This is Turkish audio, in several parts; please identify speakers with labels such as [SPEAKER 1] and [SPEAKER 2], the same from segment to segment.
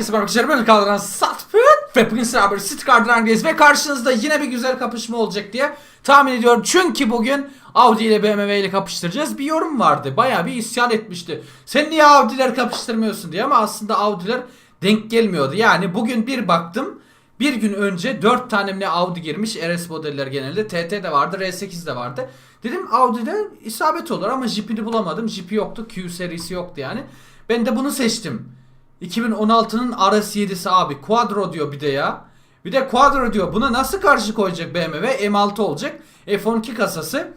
[SPEAKER 1] Herkese merhaba arkadaşlar ben kaldıran Satpıt ve bugün sizlerle beraber City Card'lardayız ve karşınızda yine bir güzel kapışma olacak diye tahmin ediyorum. Çünkü bugün Audi ile BMW ile kapıştıracağız. Bir yorum vardı. Bayağı bir isyan etmişti. Sen niye Audi'ler kapıştırmıyorsun diye ama aslında Audi'ler denk gelmiyordu. Yani bugün bir baktım. Bir gün önce 4 tane Audi girmiş. RS modeller genelde. TT de vardı. R8 de vardı. Dedim Audi'de isabet olur ama Jeep'ini bulamadım. Jeep'i yoktu. Q serisi yoktu yani. Ben de bunu seçtim. 2016'nın RS7'si abi. Quattro diyor bir de ya. Bir de Quattro diyor. Buna nasıl karşı koyacak BMW? M6 olacak. F12 kasası.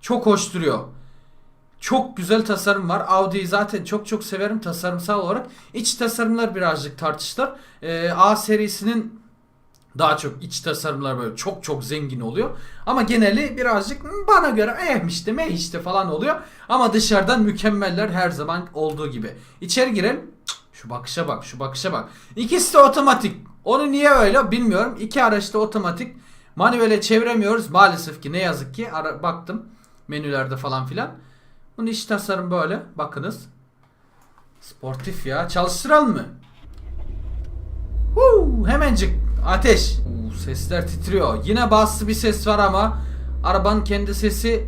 [SPEAKER 1] Çok hoş duruyor. Çok güzel tasarım var. Audi'yi zaten çok çok severim tasarımsal olarak. İç tasarımlar birazcık tartışılır. Ee, A serisinin daha çok iç tasarımlar böyle çok çok zengin oluyor. Ama geneli birazcık "Hmm, bana göre eh işte meh işte falan oluyor. Ama dışarıdan mükemmeller her zaman olduğu gibi. İçeri girelim. Şu bakışa bak şu bakışa bak. İkisi de otomatik. Onu niye öyle bilmiyorum. İki araç da otomatik. Manuele çeviremiyoruz maalesef ki ne yazık ki. Ara, baktım menülerde falan filan. Bunun iç tasarım böyle. Bakınız. Sportif ya. Çalıştıralım mı? Huu, hemencik ateş. Uu, sesler titriyor. Yine baslı bir ses var ama arabanın kendi sesi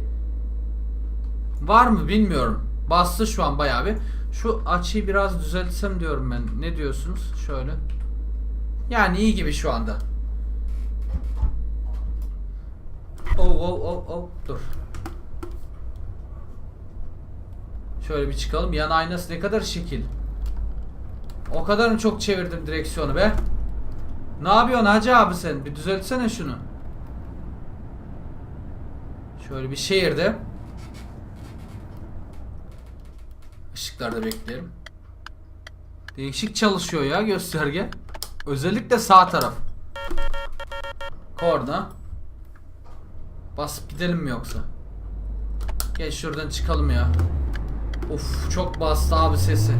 [SPEAKER 1] var mı bilmiyorum. Bastı şu an bayağı bir. Şu açıyı biraz düzeltsem diyorum ben. Ne diyorsunuz? Şöyle. Yani iyi gibi şu anda. Oh oh oh oh dur. Şöyle bir çıkalım. Yan aynası ne kadar şekil. O kadar mı çok çevirdim direksiyonu be? Ne yapıyorsun hacı abi sen? Bir düzeltsene şunu. Şöyle bir şehirde. Işıklarda bekleyelim. Değişik çalışıyor ya gösterge. Özellikle sağ taraf. Korna. Basıp gidelim mi yoksa? Gel şuradan çıkalım ya. Of çok bastı abi sesi.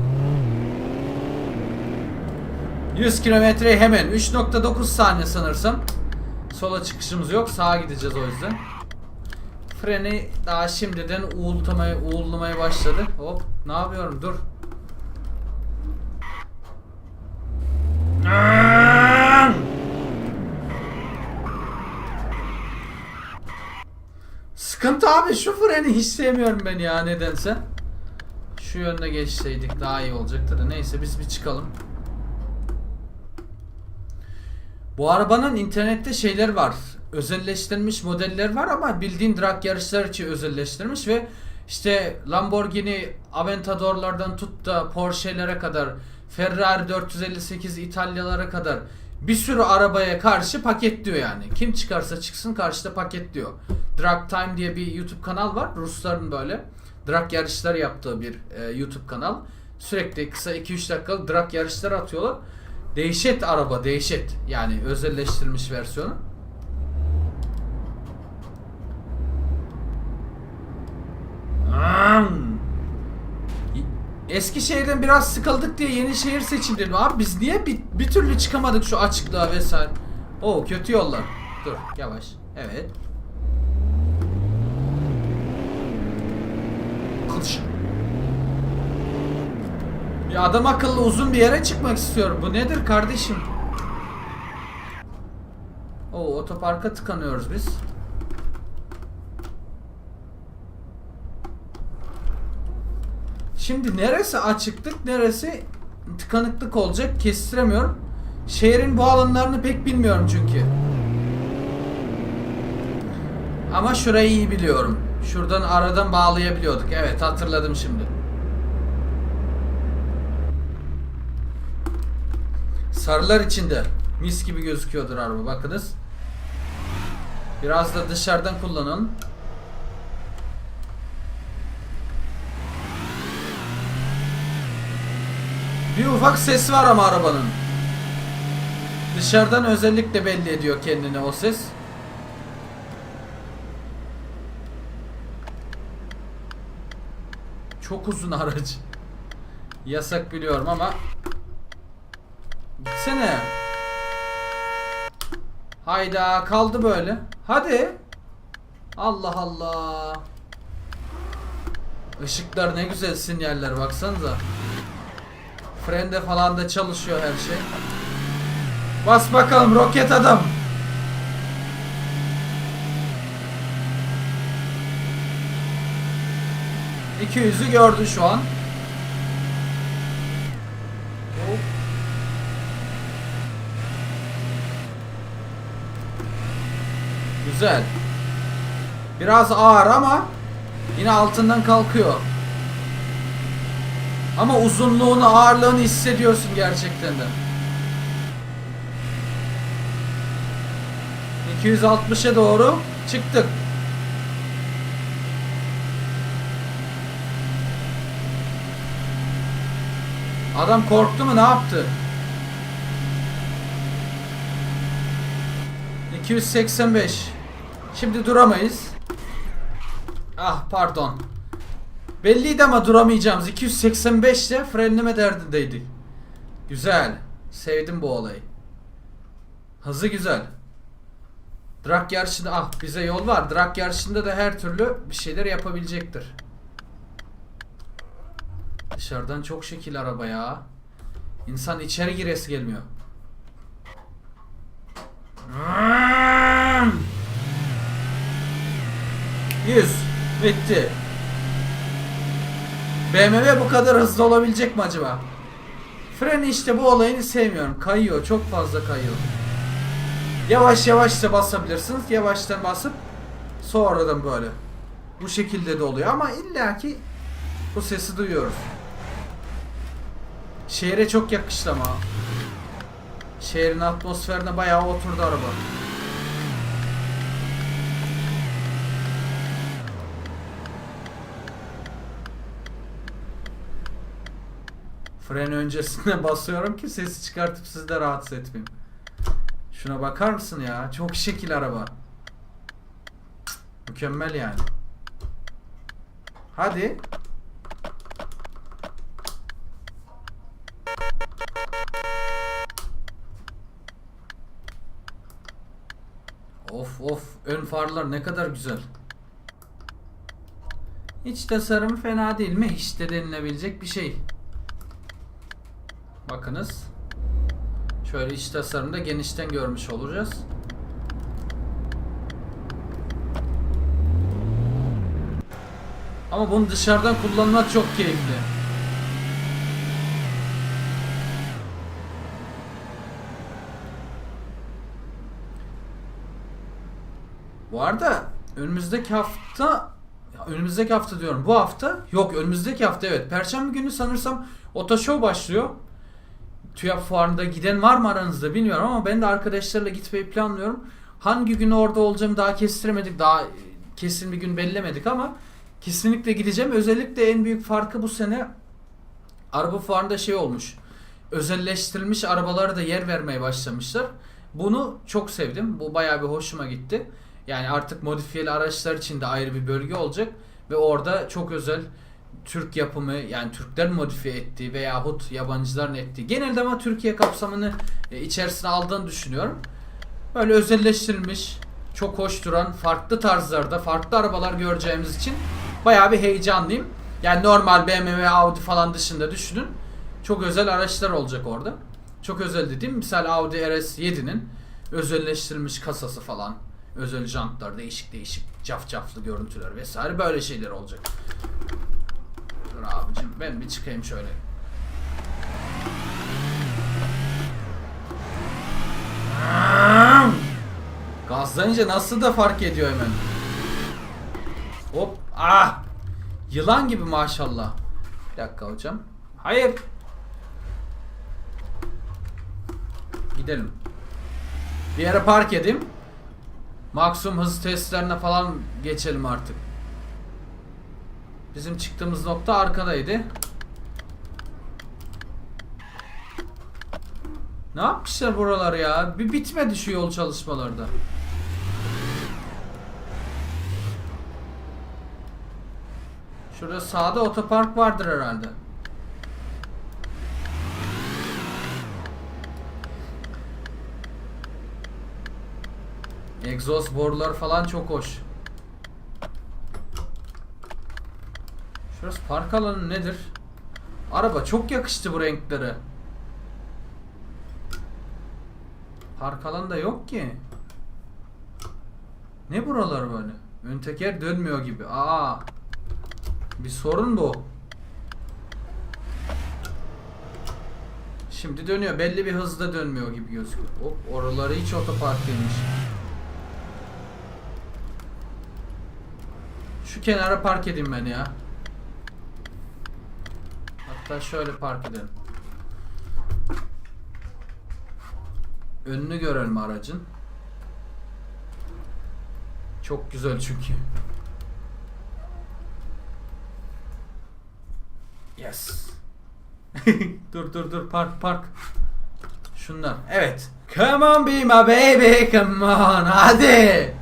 [SPEAKER 1] 100 kilometre hemen 3.9 saniye sanırsam. Sola çıkışımız yok. Sağa gideceğiz o yüzden. Freni daha şimdiden uğultamaya, uğullamaya başladı. Hop ne yapıyorum dur. Sıkıntı abi şu freni hiç sevmiyorum ben ya nedense. Şu yönde geçseydik daha iyi olacaktı da neyse biz bir çıkalım. Bu arabanın internette şeyler var. Özelleştirilmiş modeller var ama bildiğin drag yarışlar için özelleştirilmiş ve işte Lamborghini Aventador'lardan tut da Porsche'lere kadar Ferrari 458 İtalyalara kadar bir sürü arabaya karşı paketliyor yani. Kim çıkarsa çıksın karşıda paketliyor. Drag Time diye bir YouTube kanal var. Rusların böyle drag yarışlar yaptığı bir e, YouTube kanal. Sürekli kısa 2-3 dakikalık drag yarışlar atıyorlar. Dehşet araba dehşet. Yani özelleştirilmiş versiyonu. Eskişehir'den biraz sıkıldık diye yeni şehir seçim dedim. Abi biz niye bir, bir türlü çıkamadık şu açıklığa vesaire. Oo kötü yollar. Dur yavaş. Evet. Kılıç. Bir adam akıllı uzun bir yere çıkmak istiyorum. Bu nedir kardeşim? Oo otoparka tıkanıyoruz biz. Şimdi neresi açıklık, neresi tıkanıklık olacak kestiremiyorum. Şehrin bu alanlarını pek bilmiyorum çünkü. Ama şurayı iyi biliyorum. Şuradan aradan bağlayabiliyorduk. Evet hatırladım şimdi. Sarılar içinde. Mis gibi gözüküyordur araba bakınız. Biraz da dışarıdan kullanın. Bir ufak ses var ama arabanın. Dışarıdan özellikle belli ediyor kendini o ses. Çok uzun aracı. Yasak biliyorum ama Gitsene. Hayda kaldı böyle. Hadi. Allah Allah. Işıklar ne güzel sinyaller baksanıza. Frende falan da çalışıyor her şey. Bas bakalım roket adam. İki yüzü gördü şu an. Güzel. Biraz ağır ama yine altından kalkıyor. Ama uzunluğunu, ağırlığını hissediyorsun gerçekten de. 260'a doğru çıktık. Adam korktu mu ne yaptı? 285. Şimdi duramayız. Ah pardon. Belliydi ama duramayacağımız. 285 ile frenleme derdindeydik. Güzel. Sevdim bu olayı. Hızı güzel. Drag yarışında ah bize yol var. Drag yarışında da her türlü bir şeyler yapabilecektir. Dışarıdan çok şekil araba ya. İnsan içeri giresi gelmiyor. 100 bitti. BMW bu kadar hızlı olabilecek mi acaba? Freni işte bu olayını sevmiyorum. Kayıyor. Çok fazla kayıyor. Yavaş yavaş da basabilirsiniz. Yavaştan basıp sonradan böyle. Bu şekilde de oluyor ama illaki bu sesi duyuyoruz. Şehre çok yakıştı ama. Şehrin atmosferine bayağı oturdu araba. Fren öncesinde basıyorum ki sesi çıkartıp sizi de rahatsız etmeyeyim. Şuna bakar mısın ya? Çok şekil araba. Mükemmel yani. Hadi. Of of ön farlar ne kadar güzel. İç tasarımı fena değil mi? Hiç de denilebilecek bir şey. Bakınız. Şöyle iç tasarımda genişten görmüş olacağız. Ama bunu dışarıdan kullanmak çok keyifli. Bu arada önümüzdeki hafta önümüzdeki hafta diyorum. Bu hafta yok önümüzdeki hafta evet. Perşembe günü sanırsam Otoshow başlıyor. TÜYAP fuarında giden var mı aranızda bilmiyorum ama ben de arkadaşlarla gitmeyi planlıyorum. Hangi gün orada olacağımı daha kestiremedik. Daha kesin bir gün bellemedik ama kesinlikle gideceğim. Özellikle en büyük farkı bu sene araba fuarında şey olmuş. Özelleştirilmiş arabalara da yer vermeye başlamışlar. Bunu çok sevdim. Bu bayağı bir hoşuma gitti. Yani artık modifiyeli araçlar için de ayrı bir bölge olacak ve orada çok özel Türk yapımı yani Türklerin modifiye ettiği veyahut yabancıların ettiği genelde ama Türkiye kapsamını e, içerisine aldığını düşünüyorum. Böyle özelleştirilmiş, çok hoş duran, farklı tarzlarda, farklı arabalar göreceğimiz için bayağı bir heyecanlıyım. Yani normal BMW, Audi falan dışında düşünün. Çok özel araçlar olacak orada. Çok özel dediğim misal Audi RS7'nin özelleştirilmiş kasası falan. Özel jantlar, değişik değişik cafcaflı görüntüler vesaire böyle şeyler olacak. Dur abicim ben bir çıkayım şöyle. Gazlayınca nasıl da fark ediyor hemen. Hop. Ah. Yılan gibi maşallah. Bir dakika hocam. Hayır. Gidelim. Bir yere park edeyim. Maksimum hız testlerine falan geçelim artık. Bizim çıktığımız nokta arkadaydı. Ne yapmışlar buralar ya? Bir bitmedi şu yol çalışmalarda. Şurada sağda otopark vardır herhalde. Egzoz borular falan çok hoş. Şurası park alanı nedir? Araba çok yakıştı bu renklere. Park alanı da yok ki. Ne buralar böyle? Ön teker dönmüyor gibi. Aa. Bir sorun bu. Şimdi dönüyor. Belli bir hızda dönmüyor gibi gözüküyor. Hop oraları hiç otopark değilmiş. Şu kenara park edeyim ben ya. Hatta şöyle park edelim. Önünü görelim aracın. Çok güzel çünkü. Yes. dur dur dur park park. Şunlar. Evet. Come on be my baby come on hadi.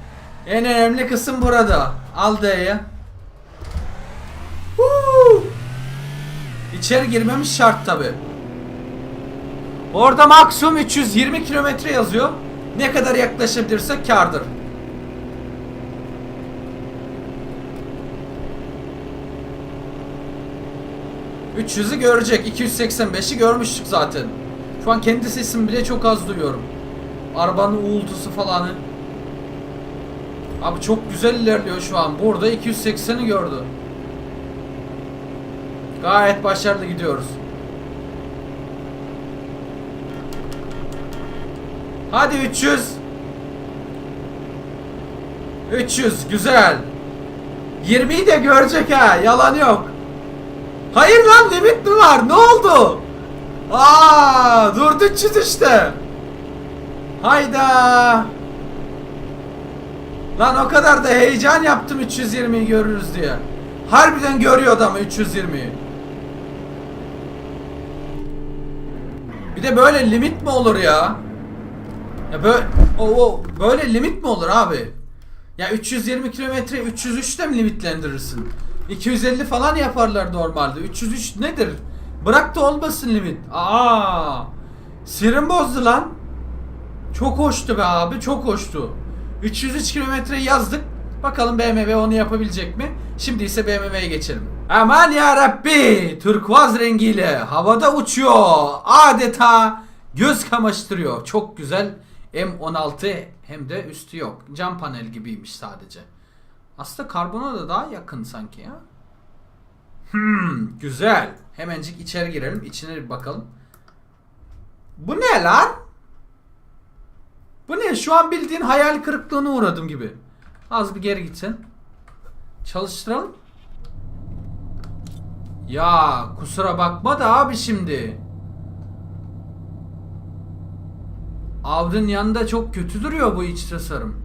[SPEAKER 1] En önemli kısım burada. Al D'ye. İçeri girmemiz şart tabi. Orada maksimum 320 kilometre yazıyor. Ne kadar yaklaşabilirsek kardır. ...300'ü görecek. 285'i görmüştük zaten. Şu an kendi sesimi bile çok az duyuyorum. Arabanın uğultusu falanı. Abi çok güzel ilerliyor şu an. Burada 280'i gördü. Gayet başarılı gidiyoruz. Hadi 300. 300 güzel. 20'yi de görecek ha. Yalan yok. Hayır lan limit mi var? Ne oldu? Aa, dur 300 işte. Hayda. Lan o kadar da heyecan yaptım 320'yi görürüz diye. Harbiden görüyor adam 320'yi. Bir de böyle limit mi olur ya? Ya böyle o, o böyle limit mi olur abi? Ya 320 kilometre 303'te mi limitlendirirsin? 250 falan yaparlar normalde. 303 nedir? Bırak da olmasın limit. Aa! Sirim bozdu lan. Çok hoştu be abi, çok hoştu. 303 kilometre yazdık. Bakalım BMW onu yapabilecek mi? Şimdi ise BMW'ye geçelim. Aman ya Rabbi! Turkuaz rengiyle havada uçuyor. Adeta göz kamaştırıyor. Çok güzel. M16 hem de üstü yok. Cam panel gibiymiş sadece. Aslında karbona da daha yakın sanki ya. Hmm, güzel. Hemencik içeri girelim. İçine bir bakalım. Bu ne lan? Bu ne? Şu an bildiğin hayal kırıklığına uğradım gibi. Az bir geri gitsen. Çalıştıralım. Ya kusura bakma da abi şimdi. Audi'nin yanında çok kötü duruyor bu iç tasarım.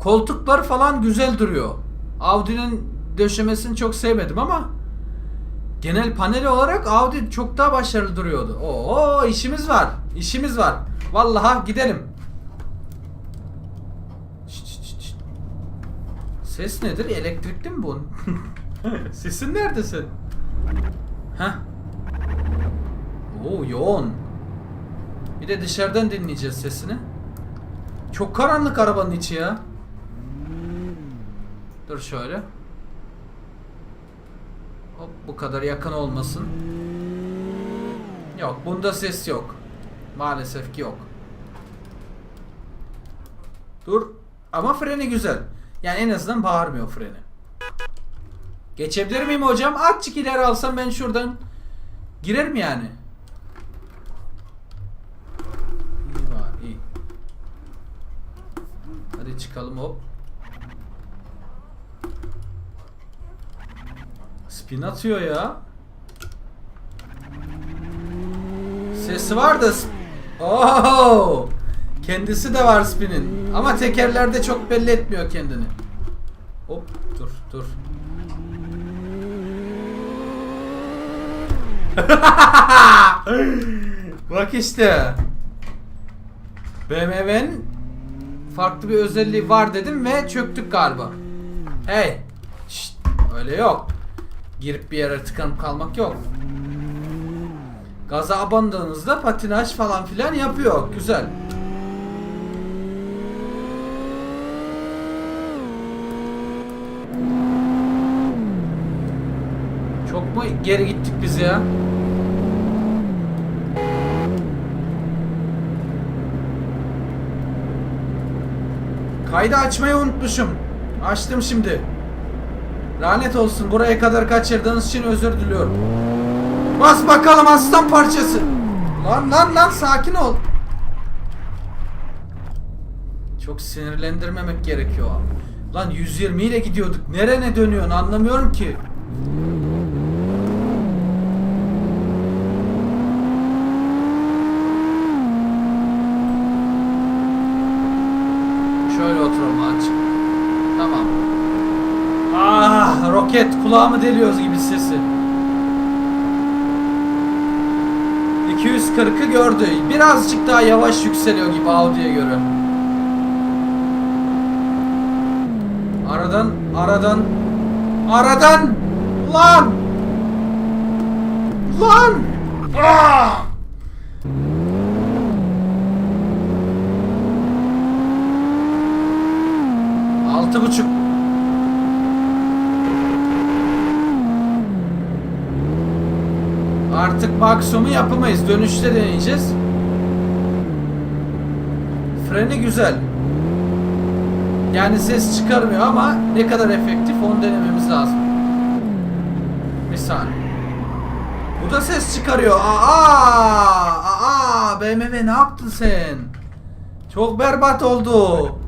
[SPEAKER 1] Koltuklar falan güzel duruyor. Audi'nin döşemesini çok sevmedim ama genel panel olarak Audi çok daha başarılı duruyordu. Oo işimiz var. İşimiz var. Vallahi gidelim. Şşt, şşt, şşt. Ses nedir? Elektrikli mi bu? Sesin nerede sen? Heh. Oo yoğun. Bir de dışarıdan dinleyeceğiz sesini. Çok karanlık arabanın içi ya. Dur şöyle. Hop bu kadar yakın olmasın. Yok bunda ses yok. Maalesef ki yok. Dur. Ama freni güzel. Yani en azından bağırmıyor freni. Geçebilir miyim hocam? Azıcık ileri alsam ben şuradan girerim yani. İyi var iyi. Hadi çıkalım hop. Spin atıyor ya. Sesi var da Oo! Kendisi de var spinin. Ama tekerlerde çok belli etmiyor kendini. Hop dur dur. Bak işte. BMW'nin farklı bir özelliği var dedim ve çöktük galiba. Hey. Şşt, öyle yok. Girip bir yere tıkanıp kalmak yok. Gaza abandığınızda patinaj falan filan yapıyor. Güzel. Çok mu geri gittik biz ya? Kaydı açmayı unutmuşum. Açtım şimdi. Lanet olsun buraya kadar kaçırdığınız için özür diliyorum. Bas bakalım aslan parçası. Lan lan lan sakin ol. Çok sinirlendirmemek gerekiyor. Lan 120 ile gidiyorduk. Nerene dönüyorsun anlamıyorum ki. Şöyle oturalım aç. Tamam. Ah roket kulağımı deliyoruz gibi sesi. 240'ı gördü. Birazcık daha yavaş yükseliyor gibi Audi'ye göre. Aradan, aradan, aradan! Lan! Lan! Ah! Altı buçuk. Artık maksimum yapamayız. Dönüşte deneyeceğiz. Freni güzel. Yani ses çıkarmıyor ama ne kadar efektif onu denememiz lazım. Bir saniye. Bu da ses çıkarıyor. Aa! Aa! BMW ne yaptın sen? Çok berbat oldu.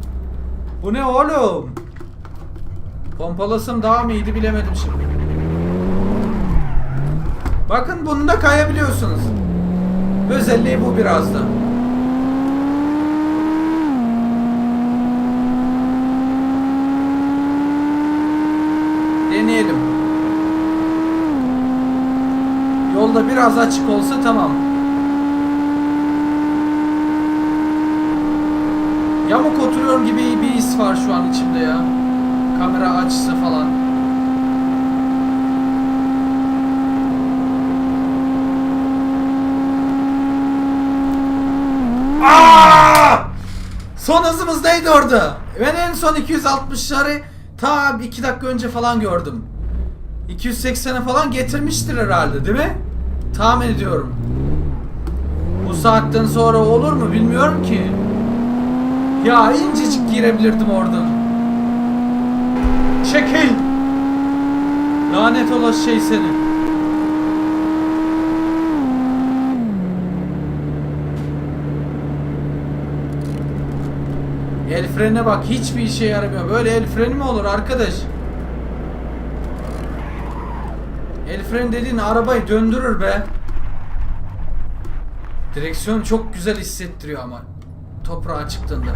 [SPEAKER 1] Bu ne oğlum? Pompalasım daha mı iyiydi bilemedim şimdi. Bakın bunu da kayabiliyorsunuz. Özelliği bu biraz da. Deneyelim. Yolda biraz açık olsa tamam. Yamuk oturuyorum gibi bir his var şu an içimde ya. Kamera açısı falan. Aa! Son hızımız neydi orada? Ben en son 260'ları ta 2 dakika önce falan gördüm. 280'e falan getirmiştir herhalde değil mi? Tahmin ediyorum. Bu saatten sonra olur mu bilmiyorum ki. Ya incecik girebilirdim oradan. Çekil! Lanet olası şey seni. El frenine bak hiçbir işe yaramıyor. Böyle el freni mi olur arkadaş? El freni dediğin arabayı döndürür be. Direksiyon çok güzel hissettiriyor ama. Toprağa çıktığında.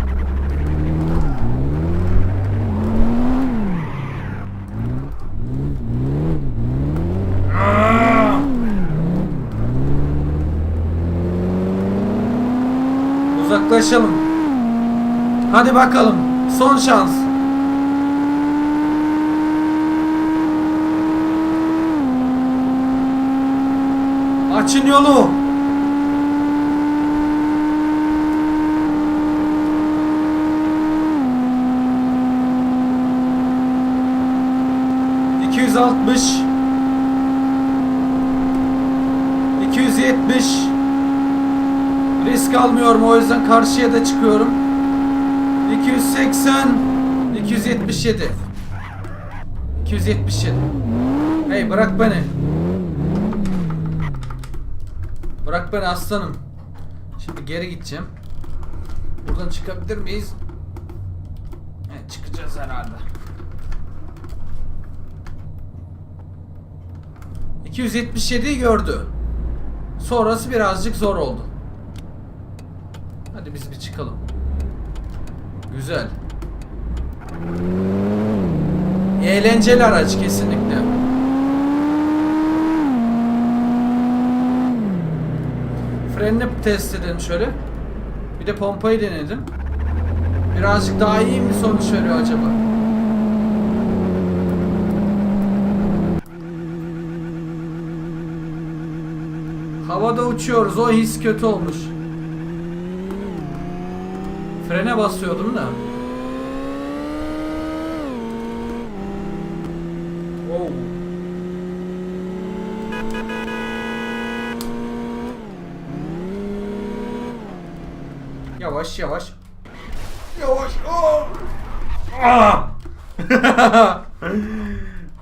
[SPEAKER 1] Uzaklaşalım. Hadi bakalım. Son şans. Açın yolu. İki yüz altmış. İki yüz yetmiş. Risk almıyorum o yüzden karşıya da çıkıyorum. 280 277 277 Hey bırak beni Bırak beni aslanım Şimdi geri gideceğim Buradan çıkabilir miyiz? Evet çıkacağız herhalde 277'yi gördü Sonrası birazcık zor oldu Hadi biz bir çıkalım Güzel. Eğlenceli araç kesinlikle. Frenini test edelim şöyle. Bir de pompayı denedim. Birazcık daha iyi mi sonuç veriyor acaba? Havada uçuyoruz. O his kötü olmuş. Frene basıyordum da. Wow. Yavaş yavaş. Yavaş. Oh! Ah!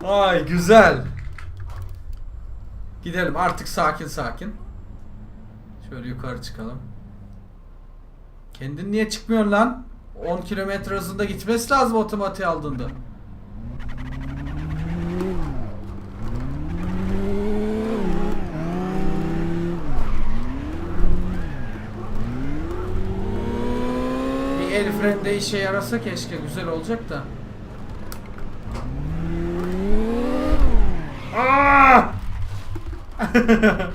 [SPEAKER 1] Ay güzel. Gidelim artık sakin sakin. Şöyle yukarı çıkalım. Kendin niye çıkmıyorsun lan? 10 kilometre hızında gitmesi lazım otomatiğe aldığında. Bir el fren de işe yarasa keşke güzel olacak da. Aa!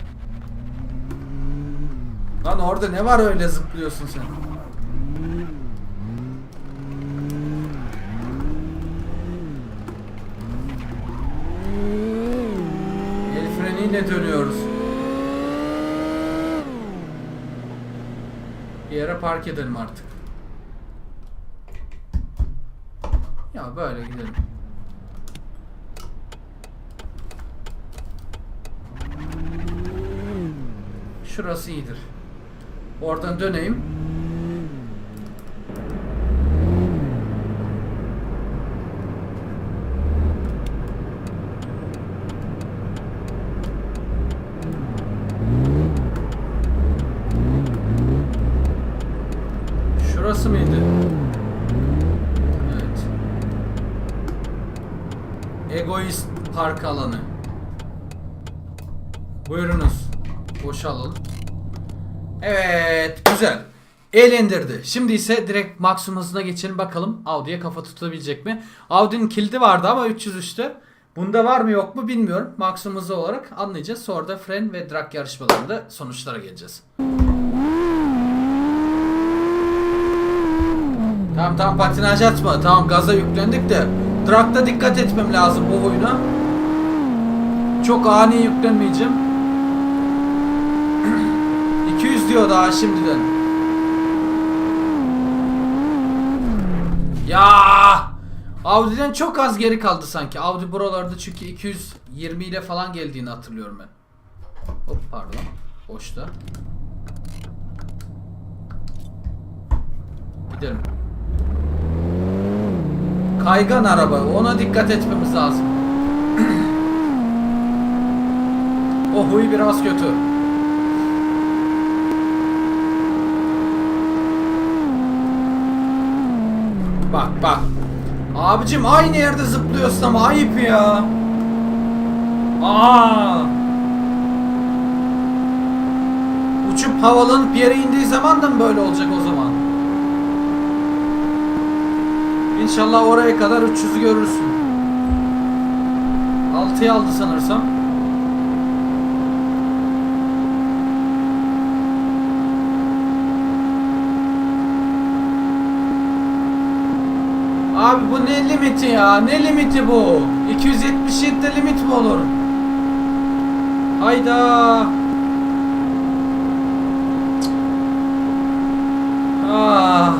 [SPEAKER 1] Lan orada ne var öyle zıplıyorsun sen? El freniyle dönüyoruz. Bir yere park edelim artık. Ya böyle gidelim. Şurası iyidir. Oradan döneyim. Şurası mıydı? Evet. Egoist park alanı. Buyurunuz. Boşalalım. Evet, güzel. El indirdi. Şimdi ise direkt maksimum hızına geçelim bakalım Audi'ye kafa tutabilecek mi? Audi'nin kilidi vardı ama 303'tü. Bunda var mı yok mu bilmiyorum. Maksimum hızı olarak anlayacağız. Sonra da fren ve drag yarışmalarında sonuçlara geleceğiz. Tamam tamam patinaj atma. Tamam gaza yüklendik de drag'da dikkat etmem lazım bu oyuna. Çok ani yüklenmeyeceğim. 200 diyor daha şimdiden. Ya! Audi'den çok az geri kaldı sanki. Audi buralarda çünkü 220 ile falan geldiğini hatırlıyorum ben. Hop pardon. Boşta. Gidelim. Kaygan araba. Ona dikkat etmemiz lazım. o huy biraz kötü. Bak bak. Abicim aynı yerde zıplıyorsun ama ayıp ya. Aa. Uçup havalanıp yere indiği zaman da mı böyle olacak o zaman? İnşallah oraya kadar 300'ü görürsün. 6'yı aldı sanırsam. Abi bu ne limiti ya? Ne limiti bu? 277'de limit mi olur? Hayda. Ah,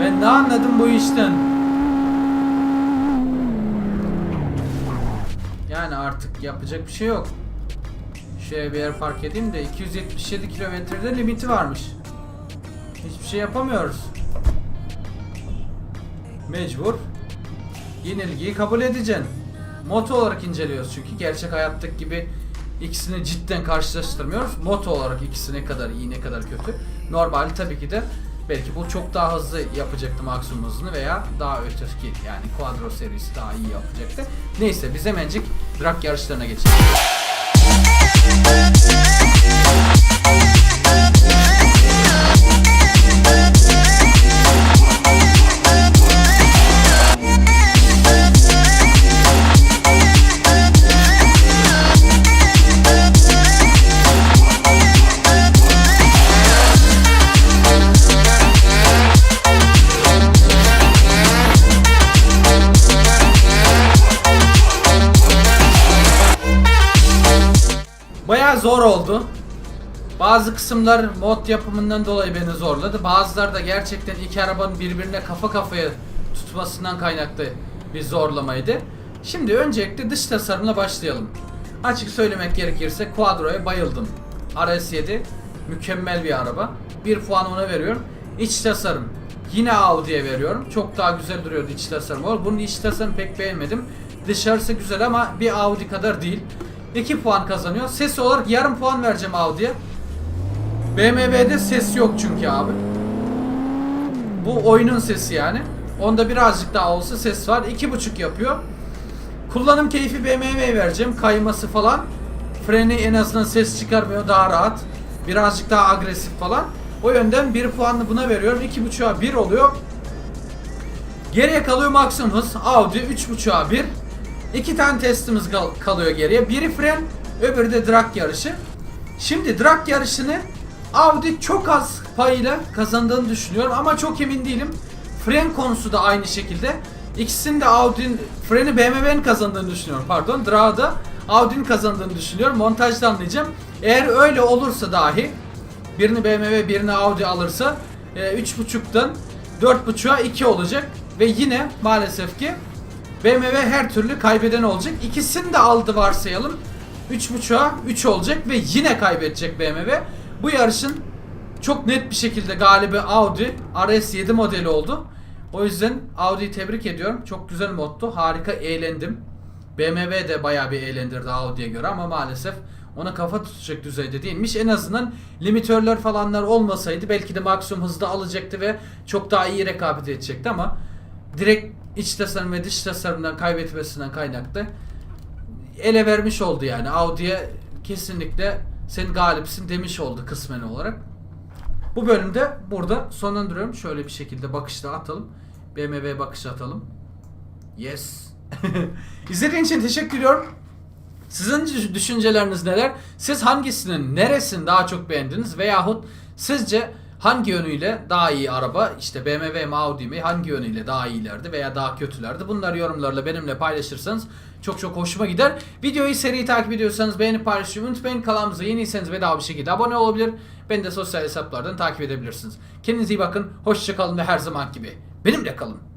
[SPEAKER 1] ben ne anladım bu işten? Yani artık yapacak bir şey yok. Şuraya bir yer park edeyim de 277 kilometrede limiti varmış. Hiçbir şey yapamıyoruz. Mecbur. Yenilgiyi kabul edeceksin. Moto olarak inceliyoruz çünkü gerçek hayattaki gibi ikisini cidden karşılaştırmıyoruz. Moto olarak ikisi ne kadar iyi ne kadar kötü. Normali tabii ki de belki bu çok daha hızlı yapacaktı maksimum hızını veya daha öteki yani Quadro serisi daha iyi yapacaktı. Neyse biz hemencik drag yarışlarına geçelim. Zor oldu. Bazı kısımlar mod yapımından dolayı beni zorladı. Bazıları da gerçekten iki arabanın birbirine kafa kafaya tutmasından kaynaklı bir zorlamaydı. Şimdi öncelikle dış tasarımla başlayalım. Açık söylemek gerekirse Quadro'ya bayıldım. RS7 mükemmel bir araba. Bir puan ona veriyorum. İç tasarım Yine Audi'ye veriyorum. Çok daha güzel duruyordu iç tasarım. Bunun iç tasarımı pek beğenmedim. Dışarısı güzel ama bir Audi kadar değil. 2 puan kazanıyor. Ses olarak yarım puan vereceğim Audi'ye. BMW'de ses yok çünkü abi. Bu oyunun sesi yani. Onda birazcık daha olsa ses var. 2.5 yapıyor. Kullanım keyfi BMW'ye vereceğim. Kayması falan. Freni en azından ses çıkarmıyor. Daha rahat. Birazcık daha agresif falan. O yönden 1 puanlı buna veriyorum. 2.5'a 1 oluyor. Geriye kalıyor maksimum hız. Audi 3.5'a 1. İki tane testimiz kal- kalıyor geriye. Biri fren, öbürü de drag yarışı. Şimdi drag yarışını Audi çok az payıyla kazandığını düşünüyorum ama çok emin değilim. Fren konusu da aynı şekilde. İkisinin de Audi'nin freni BMW'nin kazandığını düşünüyorum. Pardon, drag'ı da Audi'nin kazandığını düşünüyorum. Montajda anlayacağım. Eğer öyle olursa dahi birini BMW birini Audi alırsa e, 3.5'dan 4.5'a 2 olacak ve yine maalesef ki BMW her türlü kaybeden olacak. İkisini de aldı varsayalım. 3.5'a 3 olacak ve yine kaybedecek BMW. Bu yarışın çok net bir şekilde galibi Audi RS7 modeli oldu. O yüzden Audi'yi tebrik ediyorum. Çok güzel moddu. Harika eğlendim. BMW de bayağı bir eğlendirdi Audi'ye göre ama maalesef ona kafa tutacak düzeyde değilmiş. En azından limitörler falanlar olmasaydı belki de maksimum hızda alacaktı ve çok daha iyi rekabet edecekti ama direkt iç tasarım ve dış tasarımdan kaybetmesinden kaynaklı ele vermiş oldu yani. Audi'ye kesinlikle sen galipsin demiş oldu kısmen olarak. Bu bölümde burada sonlandırıyorum. Şöyle bir şekilde bakışta atalım. BMW bakışı atalım. Yes. İzlediğiniz için teşekkür ediyorum. Sizin düş- düşünceleriniz neler? Siz hangisinin neresini daha çok beğendiniz veyahut sizce hangi yönüyle daha iyi araba işte BMW mi Audi mi hangi yönüyle daha iyilerdi veya daha kötülerdi? Bunları yorumlarla benimle paylaşırsanız çok çok hoşuma gider. Videoyu seri takip ediyorsanız beğenip paylaşmayı unutmayın. Kanalımıza yeniyseniz bedava bir şekilde abone olabilir. Beni de sosyal hesaplardan takip edebilirsiniz. Kendinize iyi bakın. Hoşçakalın ve her zaman gibi benimle kalın.